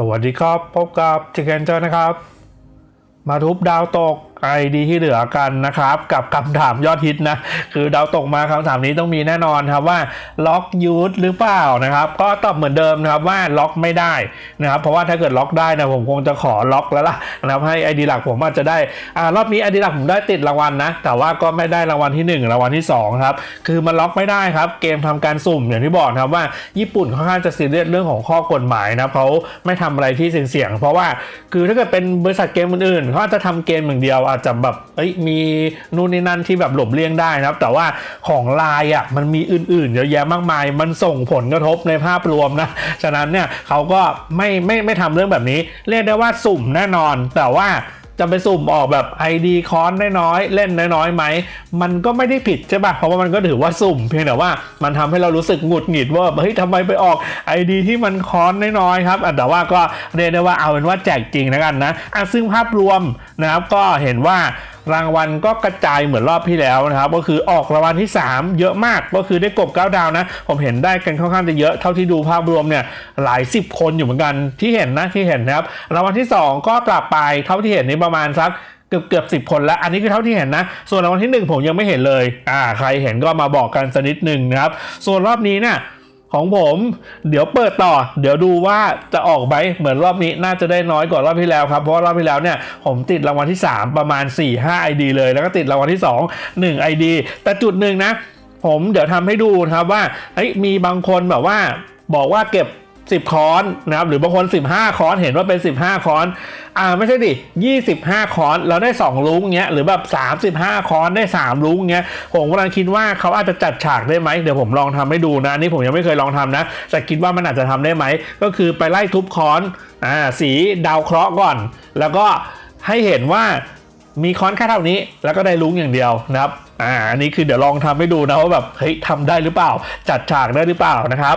สวัสดีครับ พบกับจิเกนเจอร์นะครับ มาทุบดาวตก ไอดีที่เหลือกันนะครับ กับคำถามยอดฮิตนะ คือดาวตกมาคำถามนี้ต้องมีแน่นอนครับว่าล็อกยูทหรือเปล่านะครับ ก็ตอบเหมือนเดิมนะครับว่าล็อกไม่ได้นะครับเพราะว่าถ้าเกิดล็อกได้นะผมคงจะขอล็อกแล้วล่ะนะครับให้ไอดีหลักผมอาจจะได้อ่ารอบนี้ไอดีหลักผมได้ติดรางวัลนะ แต่ว่าก็ไม่ได้รางวัลที่หนึ่งรางวัลที่สองครับคือมันล็อกไม่ได้ครับเกมทำการสุ่มอย่างที่บอกนะครับว่าญี่ปุ่นค่อนข้างจะซีเรียสเรื่องของข้อกฎหมายนะเขาไม่ทำอะไรที่เสี่ยงๆเพราะว่าคือถ้าเกิดเป็นบริษัทเกมอื่นๆเขาอาจจะทำเกมอย่างเดียวอาจจะแบบเอ้ยมีนู่นนี่นั่นที่แบบหลบเลี่ยงได้นะครับ แต่ว่าของไลน์อะมันมีอื่นๆเยอะแยะมากมาย มันส่งผลกระทบในภาพรวมนะฉะนั้นเนี่ยเขาก็ไม่ไม่ไม่ทำเรื่องแบบนี้ เรียกได้ว่าสุ่มแน่นอน แต่ว่า จะไปสุ่มออกแบบ ID คอนน้อยๆเล่นน้อยๆไหม มันก็ไม่ได้ผิดใช่ปะเพราะว่ามันก็ถือว่าสุ่มเพียงแต่ว่ามันทำให้เรารู้สึกหงุดหงิดว่าเฮ้ยทำไมไปออก ID ที่มันคอนน้อยๆครับแต่ว่าก็เรียกได้ว่าเอาเป็นว่าแจกจริงแล้วกันนะอะซึ่งภาพรวมนะครับก็เห็นว่า รางวัลก็กระจายเหมือนรอบที่แล้วนะครับ ก็คือออกรางวัลที่ 3 เยอะมากก็คือได้กบ9ดาวนะ ผมเห็นได้กันค่อนข้างจะเยอะเท่าที่ดูภาพรวมเนี่ยหลายสิบคนอยู่เหมือนกันที่เห็นนะที่เห็นนะครับรางวัลที่ 2 ก็กลับไปเท่าที่เห็นนี้ประมาณสักเกือบเกือบสิบคนแล้วอันนี้คือเท่าที่เห็นนะ ส่วนรางวัลที่ 1 ผมยังไม่เห็นเลยอ่าใครเห็นก็มาบอกกันสักนิดหนึ่งนะครับ ส่วนรอบนี้เนี่ย ของผม เดี๋ยวเปิดต่อ เดี๋ยวดูว่าจะออกไหมเหมือนรอบนี้น่าจะได้น้อยกว่ารอบที่แล้วครับ เพราะรอบที่แล้วเนี่ยผมติดรางวัลที่ 3 ประมาณ 4-5 ID เลย แล้วก็ติดรางวัลที่ 2 1 ID แต่จุดหนึ่งนะ ผมเดี๋ยวทำให้ดูนะครับว่าเฮ้ยมีบางคนแบบว่าบอกว่าเก็บ 10 คอนนะครับหรือบางคน 15 คอนเห็นว่าเป็น 15 คอนอ่าไม่ใช่ดิ25 คอนเราได้ 2 ลุงเงี้ยหรือแบบ 35 คอนได้ 3 ลุงเงี้ยผมกำลังคิดว่าเขาอาจจะจัดฉากได้ไหมเดี๋ยวผมลองทำให้ดูนะนี่ผมยังไม่เคยลองทำนะแต่คิดว่ามันอาจจะทำได้ไหมก็คือไปไล่ทุบคอนอ่าสีดาวเคราะห์ก่อน แล้วก็ให้เห็นว่ามีคอนแค่เท่านี้แล้วก็ได้ลุ้งอย่างเดียวนะครับอ่าอันนี้คือเดี๋ยวลองทำให้ดูนะว่าแบบเฮ้ยทำได้หรือเปล่า จัดฉากได้หรือเปล่านะครับ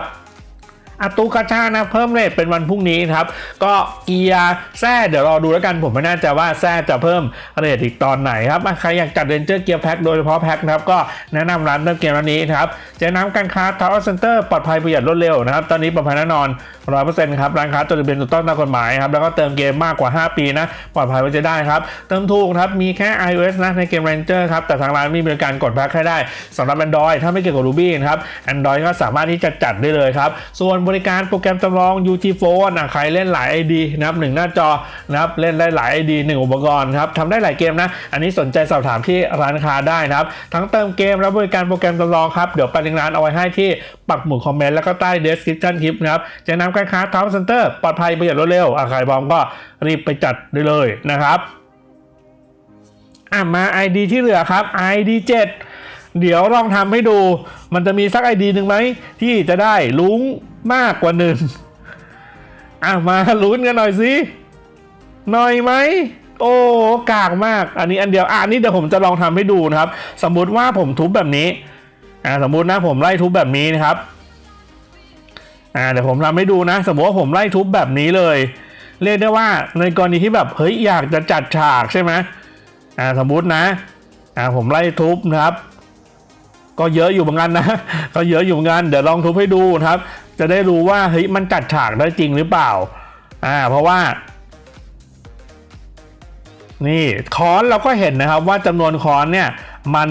อาตูกาชานะเพิ่มเรทเป็นวันพรุ่งนี้ครับ ก็เกียร์แซ่เดี๋ยวรอดูแล้วกันผมไม่แน่ใจว่าแซ่จะเพิ่มเรทอีกตอนไหนครับใครอยากจัดเรนเจอร์เกียร์แพ็คโดยเฉพาะแพ็คนะครับก็แนะนำร้านเติมเกมร้านนี้นะครับเจ๊น้ำการค้าทาวเซ็นเตอร์ปลอดภัยประหยัดรวดเร็วนะครับตอนนี้ปลอดภัยแน่นอนร้อยเปอร์เซ็นต์ครับร้านค้าจดทะเบียนถูกต้องตามกฎหมายครับแล้วก็เติมเกมมากกว่า 5 ปีนะปลอดภัยไว้จะได้ครับเติมถูกครับมีแค่ iOS นะในเกม Ranger ครับแต่ทางร้านมีบริการกดแพ็คให้ได้สำหรับ Android ถ้าไม่เกี่ยวกับ Ruby นะครับ Android ก็สามารถที่จะจัดได้เลยครับส่วนบริการโปรแกรมจำลอง UT Phone อะใครเล่นหลาย ID นะครับหนึ่งหน้าจอนะครับเล่นได้หลาย ID หนึ่งอุปกรณ์ครับทำได้หลายเกมนะ อันนี้สนใจสอบถามที่ร้านค้าได้นะครับ ทั้งเติมเกมและบริการโปรแกรมจำลองครับ เดี๋ยวไปลิงก์ร้านเอาไว้ให้ที่ปักหมุดคอมเมนต์แล้วก็ใต้ description คลิปนะครับจะนำการค้าทาวเซ็นเตอร์ปลอดภัยประหยัดรวดเร็วอะใครบอมก็รีบไปจัดได้เลยนะครับอะมา ID ที่เหลือครับ ID 7 เดี๋ยวลองทำให้ดู มันจะมีสัก ID หนึ่งไหมที่จะได้ลุง มากกว่าหนึ่งอะมาลุ้นกันหน่อยสิหน่อยไหมโอ้กากมาก อันนี้อันเดียวอะนนี้เดี๋ยวผมจะลองทำให้ดูนะครับ สมมุติว่าผมทุบแบบนี้อ่าสมมุตินะผมไล่ทุบแบบนี้นะครับอ่าเดี๋ยวผมทำให้ดูนะ สมมติว่าผมไล่ทุบแบบนี้เลย เรียกได้ว่าในกรณีที่แบบเฮ้ยอยากจะจัดฉากใช่ไหมอ่าสมมุตินะอ่าผมไล่ทุบนะครับ ก็เยอะอยู่เหมือนกันนะ ก็เยอะอยู่เหมือนกันเดี๋ยวลองทุบให้ดูนะครับ จะได้รู้ว่าเฮ้ยมันจัดฉากได้จริงหรือเปล่า อ่า เพราะว่า นี่คอนเราก็เห็นนะครับ ว่าจำนวนคอนเนี่ย มัน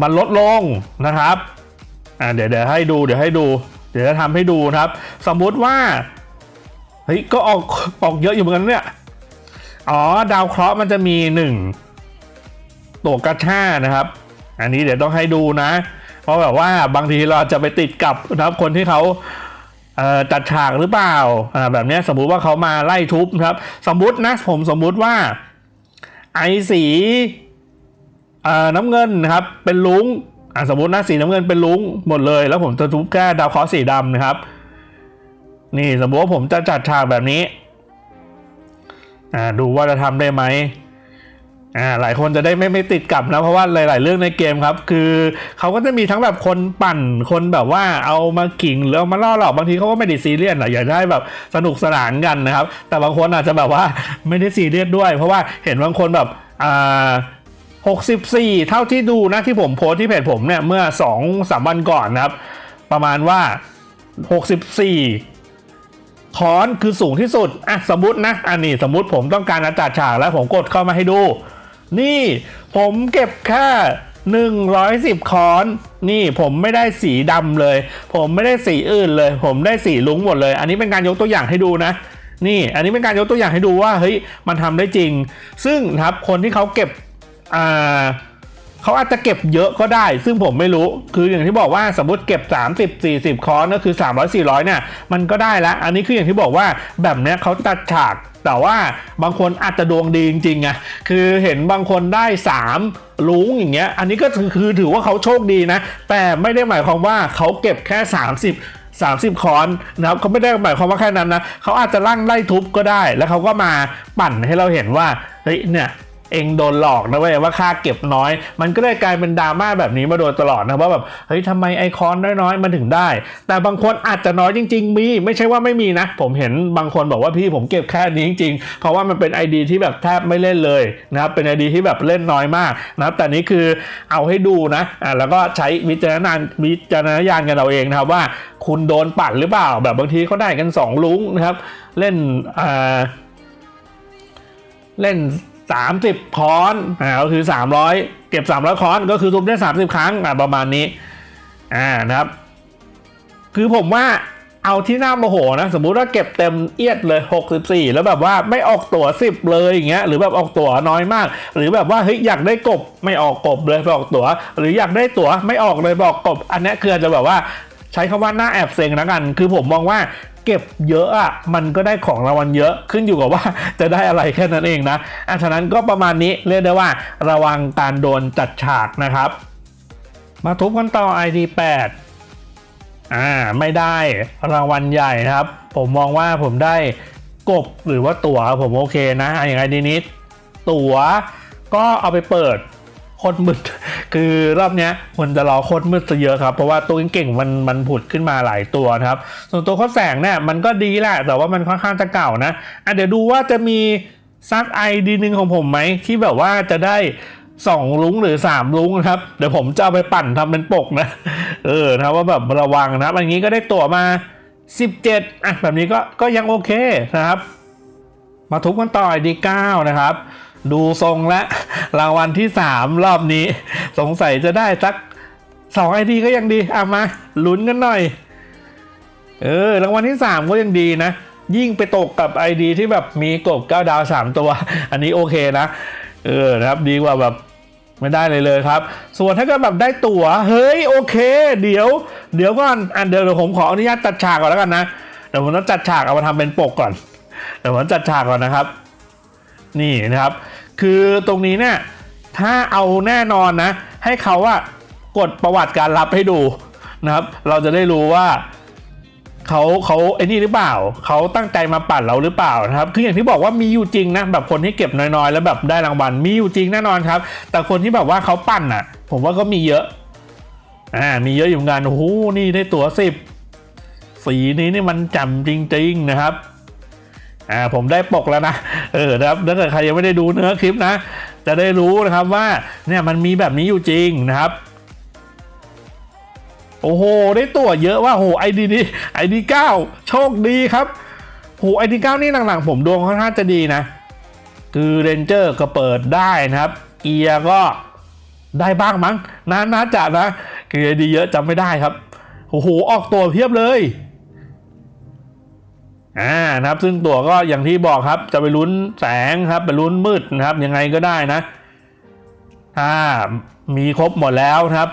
มันลดลงนะครับ อ่าเดี๋ยวเดี๋ยวให้ดูเดี๋ยวให้ดู เดี๋ยวจะทำให้ดูครับ สมมุติว่าเฮ้ยก็ออกออกเยอะอยู่เหมือนกันเนี่ยอ๋อดาวเคราะห์มันจะมีหนึ่งตัวกระช่านะครับ อันนี้เดี๋ยวต้องให้ดูนะ เพราะแบบว่าบางทีเราจะไปติดกับนะครับคนที่เขาจัดฉากหรือเปล่าแบบนี้สมมุติว่าเขามาไล่ทุบครับ สมมุตินะผมสมมุติว่าไอสีน้ำเงินนะครับเป็นลุงอะสมมตินะสีน้ำเงินเป็นลุงหมดเลย แล้วผมจะทุบแค่ดาวเคราะห์สีดำนะครับ นี่สมมติว่าผมจะจัดฉากแบบนี้อ่าดูว่าจะทำได้ไหม อ่าหลายคนจะได้ไม่ไม่ติดกับนะเพราะว่าหลาย ๆ เรื่องในเกมครับ คือเขาก็จะมีทั้งแบบคนปั่นคนแบบว่าเอามาขิงหรือเอามาล่อหลอกบางทีเขาก็ไม่ได้ซีเรียสหรอกอยากได้แบบสนุกสนานกันนะครับ แต่บางคนอาจจะแบบว่าไม่ได้ซีเรียสด้วย เพราะว่าเห็นบางคนแบบอ่า64 เท่าที่ดูนะที่ผมโพสที่เพจผมเนี่ยเมื่อ 2-3 วันก่อนนะครับ ประมาณว่า 64ค้อนคือสูงที่สุด อะสมมตินะ อันนี้สมมติผมต้องการอาจัดฉากแล้วผมกดเข้ามาให้ดู นี่ผมเก็บแค่110ค้อน นี่ผมไม่ได้สีดำเลย ผมไม่ได้สีอื่นเลย ผมได้สีลุ้งหมดเลย อันนี้เป็นการยกตัวอย่างให้ดูนะ นี่ อันนี้เป็นการยกตัวอย่างให้ดูว่าเฮ้ยมันทำได้จริง ซึ่งครับคนที่เขาเก็บอ่า เขาอาจจะเก็บเยอะก็ได้ ซึ่งผมไม่รู้ คืออย่างที่บอกว่าสมมติเก็บ 30 40 คอร์สก็คือ 300 400เนี่ยมันก็ได้ล้วอันนี้คืออย่างที่บอกว่าแบบเนี้ยเขาตัดฉากแต่ว่าบางคนอาจจะดวงดีจริงๆไงคือเห็นบางคนได้ 3 ลุงอย่างเงี้ย อันนี้ก็คือคือถือว่าเขาโชคดีนะ แต่ไม่ได้หมายความว่าเขาเก็บแค่ 30 30 คอนนะครับเขาไม่ได้หมายความว่าแค่นั้นนะเขาอาจจะลั่งไล่ทุบก็ได้ แล้วเขาก็มาปั่นให้เราเห็นว่าเฮ้ยเนี่ย เองโดนหลอกนะเว้ยว่าค่าเก็บน้อย มันก็เลยกลายเป็นดราม่าแบบนี้มาโดยตลอดนะว่าแบบเฮ้ยทำไมไอคอนน้อยๆมันถึงได้ แต่บางคนอาจจะน้อยจริง ๆ มี ไม่ใช่ว่าไม่มีนะ ผมเห็นบางคนบอกว่าพี่ผมเก็บแค่นี้จริงๆ เพราะว่ามันเป็น ID ที่แบบแทบไม่เล่นเลยนะครับเป็น ID ที่แบบเล่นน้อยมากนะครับแต่นี้คือเอาให้ดูนะอ่าแล้วก็ใช้วิจารณญาณวิจารณญาณกันเอาเองนะครับว่า คุณโดนปั่นหรือเปล่า แบบบางทีเขาได้กันสองลุงนะครับ เล่นอ่าเล่น 30 คอนอ่าก็คือ 300 เก็บ 300 คอนก็คือทุบได้ 30 ครั้งอ่าประมาณนี้อ่านะครับ คือผมว่าเอาที่หน้าโมโหนะสมมุติว่าเก็บเต็มเอียดเลย 64 แล้วแบบว่าไม่ออกตั๋ว10 เลยอย่างเงี้ยหรือแบบออกตั๋วน้อยมาก หรือแบบว่าเฮ้ยอยากได้กบไม่ออกกบเลยไปออกตั๋ว หรืออยากได้ตั๋วไม่ออกเลยบอกกบ อันนี้คืออาจจะแบบว่าใช้คำว่าหน้าแอบเซ็งแล้วกัน คือผมมองว่า เก็บเยอะอะมันก็ได้ของรางวัลเยอะขึ้นอยู่กับว่าจะได้อะไรแค่นั้นเองนะอะฉะนั้นก็ประมาณนี้เรียกได้ว่าระวังการโดนจัดฉากนะครับ มาทุบกันต่อ ID 8 อ่าไม่ได้รางวัลใหญ่นะครับ ผมมองว่าผมได้กบหรือว่าตั๋วผมโอเคนะอะอย่างไรดีนิดตั๋วก็เอาไปเปิด โคตรมืด คือรอบเนี้ยคนจะรอโคตรมืดซะเยอะครับ เพราะว่าตัวเก่งๆมันมันผุดขึ้นมาหลายตัวนะครับ ส่วนตัวข้อแสงเนี่ยมันก็ดีแหละ แต่ว่ามันค่อนข้างจะเก่านะ อะเดี๋ยวดูว่าจะมีซักไอดีหนึ่งของผมไหมที่แบบว่าจะได้สองลุงหรือสามลุงนะครับ เดี๋ยวผมจะเอาไปปั่นทำเป็นปกนะ เออนะว่าแบบระวังนะครับอันนี้ก็ได้ตั๋วมา 17อะแบบนี้ก็ก็ยังโอเคนะครับ มาทุบกันต่อดีเก้านะครับ ดูทรงละ รางวัลที่ 3 รอบนี้ สงสัยจะได้สักสองไอดีก็ยังดีเอะมาลุ้นกันหน่อย เออ รางวัลที่ 3 ก็ยังดีนะ ยิ่งไปตกกับ ID ที่แบบมีกบ9ดาว 3 ตัว อันนี้โอเคนะ เออนะครับดีกว่าแบบไม่ได้เลยเลยครับ ส่วนถ้าเกิดแบบได้ตั๋ว เฮ้ยโอเค เดี๋ยว เดี๋ยวก่อนอันเดี๋ยวผมขออนุญาตจัดฉากก่อนแล้วกันนะเดี๋ยวผมต้องจัดฉากเอามาทำเป็นปกก่อนเดี๋ยวผมจัดฉากก่อนนะครับ นี่นะครับ คือตรงนี้เนี่ยถ้าเอาแน่นอนนะ ให้เขาอะกดประวัติการรับให้ดูนะครับ เราจะได้รู้ว่าเขาเขาไอ้นี่หรือเปล่า เขาตั้งใจมาปั่นเราหรือเปล่านะครับ คืออย่างที่บอกว่ามีอยู่จริงนะแบบคนที่เก็บน้อยๆ แล้วแบบได้รางวัลมีอยู่จริงแน่นอนครับ แต่คนที่แบบว่าเขาปั่นอะ ผมว่าก็มีเยอะอ่ามีเยอะอยู่เหมือนกันโอ้โหนี่ได้ตั๋วสิบสีนี้นี่มันจำจริงๆนะครับ อ่าผมได้ปกแล้วนะ เออนะครับถ้าเกิดใครยังไม่ได้ดูเนื้อคลิปนะ จะได้รู้นะครับว่าเนี่ยมันมีแบบนี้อยู่จริงนะครับ โอ้โห ได้ตั๋วเยอะว่าโหไอดีนี้ไอดีเก้าโชคดีครับโหไอดีเก้านี่หลังๆ ผมดวงค่อนข้างจะดีนะ คือเรนเจอร์ก็เปิดได้นะครับเกียก็ได้บ้างมั้งนะน่าจะนะ คือไอดีเยอะจำไม่ได้ครับโอ้โหออกตัวเพียบเลย อ่านะครับ ซึ่งตัวก็อย่างที่บอกครับ จะไปลุ้นแสงครับไปลุ้นมืดนะครับ ยังไงก็ได้นะถ้ามีครบหมดแล้วครับ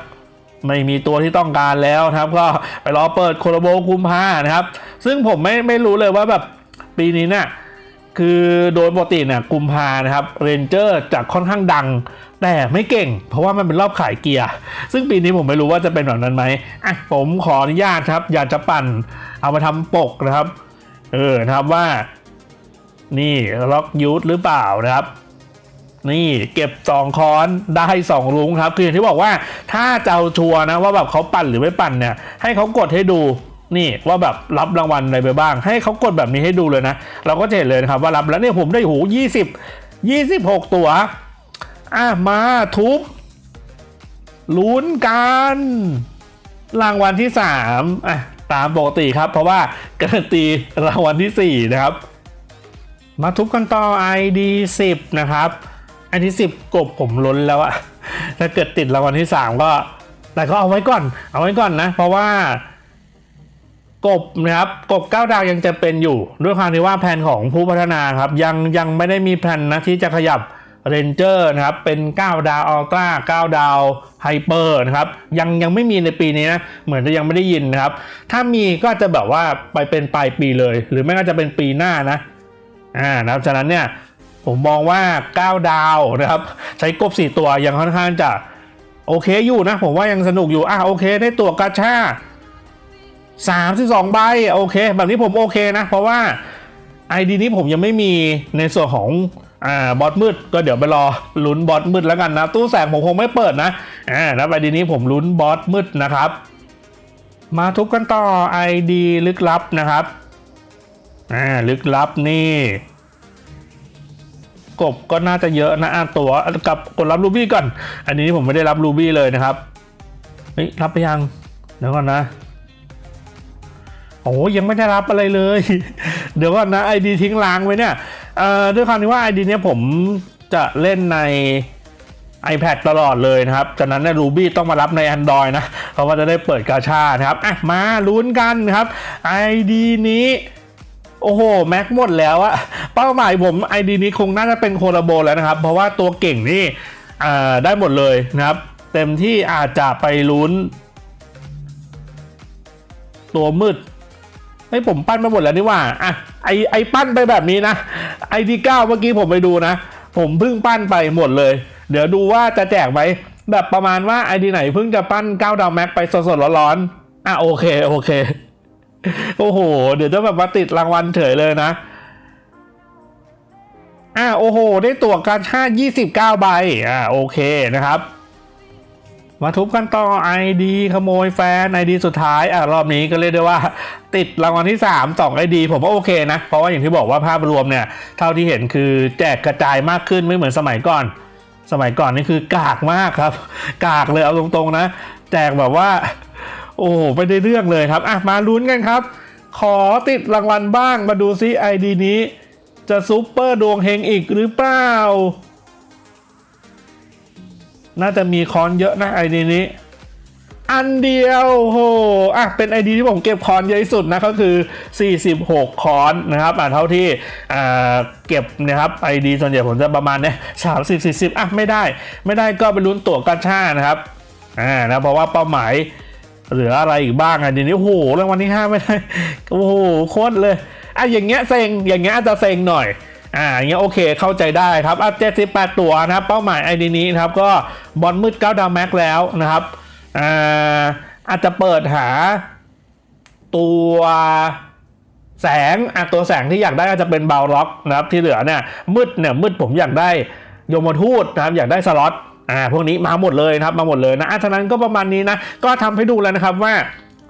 ไม่มีตัวที่ต้องการแล้วครับ ก็ไปรอเปิดโคโลโบกุมภานะครับ ซึ่งผมไม่ไม่รู้เลยว่าแบบปีนี้เนี่ยคือโดยปกติเนี่ยกุมภานะครับเรนเจอร์จะค่อนข้างดัง แต่ไม่เก่ง เพราะว่ามันเป็นรอบขายเกียร์ ซึ่งปีนี้ผมไม่รู้ว่าจะเป็นแบบนั้นไหมอะผมขออนุญาตครับ อยากจะปั่นเอามาทำปกนะครับ เออนะครับว่า นี่ล็อกยูทหรือเปล่านะครับ นี่เก็บสองคอนได้สองลุงครับ คืออย่างที่บอกว่าถ้าจะเอาชัวนะว่าแบบเขาปั่นหรือไม่ปั่นเนี่ย ให้เขากดให้ดูนี่ว่าแบบรับรางวัลอะไรไปบ้าง ให้เขากดแบบนี้ให้ดูเลยนะ เราก็จะเห็นเลยนะครับว่ารับแล้วเนี่ยผมได้หยี่สิบยี่สิบหกตัวอะมาทุบลุ้นกัน รางวัลที่สามอะ ตามปกติครับ เพราะว่าการันตีรางวัลที่ 4 นะครับ มาทุบกันต่อ ID 10 นะครับ ID 10 กบผมล้นแล้วอะถ้าเกิดติดรางวัลที่ 3 ก็ แต่ก็เอาไว้ก่อน เอาไว้ก่อนนะ เพราะว่ากบนะครับกบ9ดาวยังจะเป็นอยู่ ด้วยความที่ว่าแผนของผู้พัฒนาครับ ยังยังไม่ได้มีแผนนะที่จะขยับ เรนเจอร์นะครับเป็น 9 ดาวอัลตร้า9 ดาวไฮเปอร์นะครับยังยังไม่มีในปีนี้นะเหมือนจะยังไม่ได้ยินนะครับ ถ้ามีก็จะแบบว่าไปเป็นปลายปีเลย หรือไม่ก็จะเป็นปีหน้านะอ่านะครับฉะนั้นเนี่ยผมมองว่า 9 ดาวนะครับ ใช้กบ 4 ตัวยังค่อนข้างจะโอเคอยู่นะ ผมว่ายังสนุกอยู่อะโอเคได้ตัวกาชา32 ใบโอเค แบบนี้ผมโอเคนะ เพราะว่า ID นี้ผมยังไม่มีในส่วนของ อ่าบอสมืดก็เดี๋ยวไปรอลุ้นบอสมืดแล้วกันนะ ตู้แสงผมคงไม่เปิดนะอ่าแล้ว ID นี้ผมลุ้นบอสมืดนะครับ มาทุบกันต่อ ID ลึกลับนะครับอ่าลึกลับนี่กบก็น่าจะเยอะนะอะตัวกับกดรับรูบี้ก่อน อันนี้ผมไม่ได้รับรูบี้เลยนะครับเฮ้ยรับไปยังเดี๋ยวก่อนนะโอ้ยังไม่ได้รับอะไรเลย เดี๋ยวก่อนนะไอดีทิ้งล้างไว้เนี่ย เอ่อด้วยความที่ว่าไอดีเนี้ยผมจะเล่นใน iPad ตลอดเลยนะครับ จากนั้นเนี่ยรูบี้ต้องมารับใน Android นะ เพราะว่าจะได้เปิดกาชานะครับ อะ มาลุ้นกันครับ ID นี้ โอ้โห แม็กหมดแล้วอะเป้าหมายผม ID นี้คงน่าจะเป็นโคลาโบแล้วนะครับ เพราะว่าตัวเก่งนี่ได้หมดเลยนะครับ เต็มที่อาจจะไปลุ้น ตัวมืด เฮ้ผมปั้นไปหมดแล้วนี่ว่าอะไอไอปั้นไปแบบนี้นะไอดีเก้าเมื่อกี้ผมไปดูนะ ผมเพิ่งปั้นไปหมดเลย เดี๋ยวดูว่าจะแจกไหมแบบประมาณว่าไอดีไหนเพิ่งจะปั้นเก้าดาวแม็กไปสดๆร้อนๆอะโอเคโอเคโอ้โห เดี๋ยวจะแบบมาติดรางวัลเฉยเลยนะอะโอ้โห ได้ตั๋วการชาติ29 ใบ อะโอเคนะครับ มาทุบกันต่อ ID ขโมยแฟน ID สุดท้ายอะรอบนี้ก็เรียกได้ว่า ติดรางวัลที่ 3 2 ID ผมว่าโอเคนะ เพราะว่าอย่างที่บอกว่าภาพรวมเนี่ยเท่าที่เห็นคือแจกกระจายมากขึ้นไม่เหมือนสมัยก่อน สมัยก่อนนี่คือกากมากครับ กากเลยเอาตรงๆนะ แจกแบบว่า โอ้ไม่ได้เรื่องเลยครับอะมาลุ้นกันครับ ขอติดรางวัลบ้างมาดูซิ ID นี้ จะซุปเปอร์ดวงเฮงอีกหรือเปล่า น่าจะมีคอนเยอะนะไอดีนี้ อันเดียวโหอะเป็นไอดีที่ผมเก็บคอนเยอะที่สุดนะก็คือ 46 คอนนะครับอะเท่าที่อ่าเก็บนะครับไอดีส่วนใหญ่ผมจะประมาณเนี้ยสามสิบสี่สิบอะไม่ได้ ไม่ได้ก็ไปลุ้นตั๋วกาชานะครับอ่านะเพราะว่าเป้าหมายเหลืออะไรอีกบ้างอะเดี๋ยวนี้โอ้โหรางวัลที่ 5 ไม่ได้ โอ้โหโคตรเลยอะอย่างเงี้ยเซ็งอย่างเงี้ยอาจจะเซ็งหน่อย อ่าอย่างเงี้ยโอเคเข้าใจได้ครับอะ78ตัวนะครับเป้าหมายไอดีนี้นะครับก็บอลมืด9ดาวแม็กแล้วนะครับอ่าอาจจะเปิดหาตัวแสงอะตัวแสงที่อยากได้อาจจะเป็นเบาล็อกนะครับที่เหลือเนี่ยมืดเนี่ยมืดผมอยากได้โยมทูตนะครับอยากได้สล็อตอ่าพวกนี้มาหมดเลยนะครับมาหมดเลยนะอะฉะนั้นก็ประมาณนี้นะก็ทำให้ดูแล้วนะครับว่า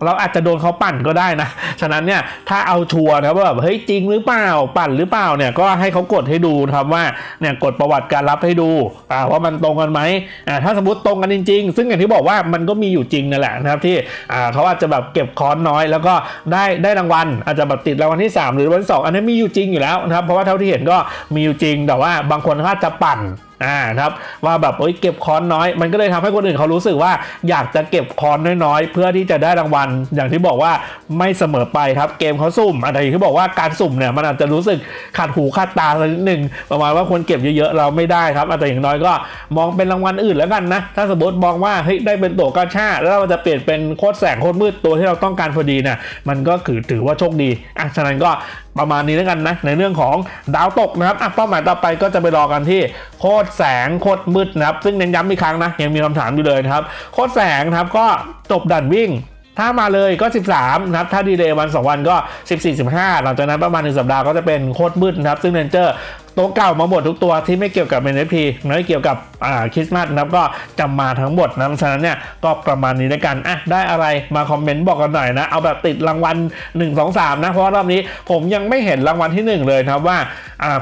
เราอาจจะโดนเขาปั่นก็ได้นะ ฉะนั้นเนี่ยถ้าเอาชัวร์นะว่าแบบเฮ้ยจริงหรือเปล่าปั่นหรือเปล่าเนี่ยก็ให้เขากดให้ดูครับว่าเนี่ยกดประวัติการรับให้ดูอ่าว่ามันตรงกันไหมอ่าถ้าสมมติตรงกันจริง ๆ ซึ่งอย่างที่บอกว่ามันก็มีอยู่จริงนั่นแหละนะครับที่อ่าเขาอาจจะแบบเก็บคอนน้อย แล้วก็ได้ได้รางวัลอาจจะแบบติดรางวัลที่ 3 หรือรางวัลที่สองอันนี้มีอยู่จริงอยู่แล้วนะครับเพราะว่าเท่าที่เห็นก็มีอยู่จริงแต่ว่าบางคนเขาอาจจะปั่น อ่าครับว่าแบบเอ้ยเก็บคอนน้อย มันก็เลยทำให้คนอื่นเขารู้สึกว่าอยากจะเก็บคอนน้อยๆ เพื่อที่จะได้รางวัล อย่างที่บอกว่าไม่เสมอไปครับเกมเขาสุ่มอะไรอย่างที่บอกว่าการสุ่มเนี่ยมันอาจจะรู้สึกขัดหูขัดตาสักนิดหนึ่งประมาณว่าคนเก็บเยอะๆเราไม่ได้ครับแต่อย่างน้อยก็มองเป็นรางวัลอื่นแล้วกันนะถ้าสมมติมองว่าเฮ้ยได้เป็นตัวกาชาแล้วเราจะเปลี่ยนเป็นโคตรแสงโคตรมืดตัวที่เราต้องการพอดีเนี่ยมันก็คือถือว่าโชคดีอะฉะนั้นก็ ประมาณนี้แล้วกันนะ ในเรื่องของดาวตกนะครับอะเป้าหมายต่อไปก็จะไปรอกันที่โคตรแสงโคตรมืดนะครับ ซึ่งเน้นย้ำอีกครั้งนะยังมีคำถามอยู่เลยนะครับ โคตรแสงนะครับก็จบดันวิ่งถ้ามาเลยก็ 13 นะครับ ถ้าดีเลย์วัน 2 วันก็ 14 15 หลังจากนั้นประมาณ 1 สัปดาห์ก็จะเป็นโคตรมืดนะครับ ซึ่งเรนเจอร์ ตัวเก่ามาหมดทุกตัวที่ไม่เกี่ยวกับ NFT ไม่เกี่ยวกับอ่าคริสต์มาสนะครับก็จะมาทั้งหมดนะฉะนั้นเนี่ยก็ประมาณนี้แล้วกันอะได้อะไรมาคอมเมนต์บอกกันหน่อยนะ เอาแบบติดรางวัล 1 2 3 นะ เพราะรอบนี้ผมยังไม่เห็นรางวัลที่ 1 เลยนะครับว่า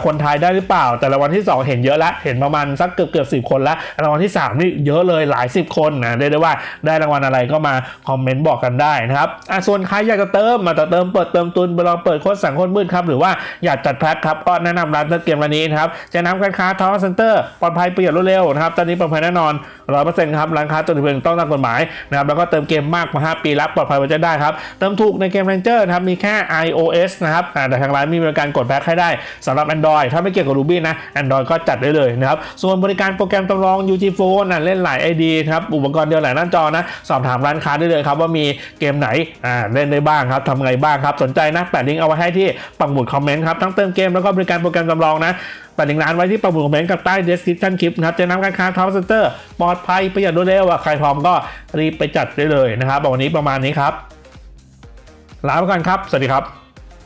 คนไทยได้หรือเปล่า แต่รางวัลที่ 2 เห็นเยอะแล้วเห็นประมาณสักเกือบเกือบสิคนแล้วรางวัลที่ 3 นี่เยอะเลยหลาย 10 คนนะเรียกได้ว่าได้รางวัลอะไรก็มาคอมเมนต์บอกกันได้นะครับอะส่วนใครอยากจะเติมมาจะเติมเปิดเติมตุนลองเปิดโค้ดสั่งโค้ดมืดครับหรือว่าอยากจัดแพ็คครับก็แนะนำร้านเติมเกมร้านนี้นะครับจะนำการค้าทอร์เซ็นเตอร์ปลอดภัยประหยัดรวดเร็วนะครับตอนนี้ปลอดภัยแน่นอนร้อยเปอร์เซ็นต์ครับร้านค้าจดทะเบียนต้องตามกฎหมายนะครับแล้วก็เติมเกมมากกว่า 5 ปีรับปลอดภัยไว้ใจได้ครับเติมถูกในเกม Ranger นะครับมีแค่ iOS นะครับแต่ทางร้านมีบริการกดแพ็คให้ได้สำหรับ Android ถ้าไม่เกี่ยวกับ Ruby นะ Android ก็จัดได้เลยนะครับ ส่วนบริการโปรแกรมจำลอง UG Phone นะเล่นหลาย ID ครับ อุปกรณ์เดียวหลายหน้าจอนะ สอบถามร้านค้าได้เลยครับว่ามีเกมไหนอ่าเล่นได้บ้างครับทำไงบ้างครับ สนใจนะแปะลิงก์เอาไว้ให้ที่ปักหมุดคอมเมนต์ครับ ทั้งเติมเกมแล้วก็บริการโปรแกรมจำลองนะแปะลิงก์ร้านไว้ที่ปักหมุดคอมเมนต์กับใต้ description คลิปนะครับจะนำการค้าทอ r เซนเตอร์ปลอดภัยประหยัดรวดเร็วอะใครพร้อมก็รีบไปจัดได้เลยนะครับวันนี้ประมาณนี้ครับลาไปก่อนครับ สวัสดีครับ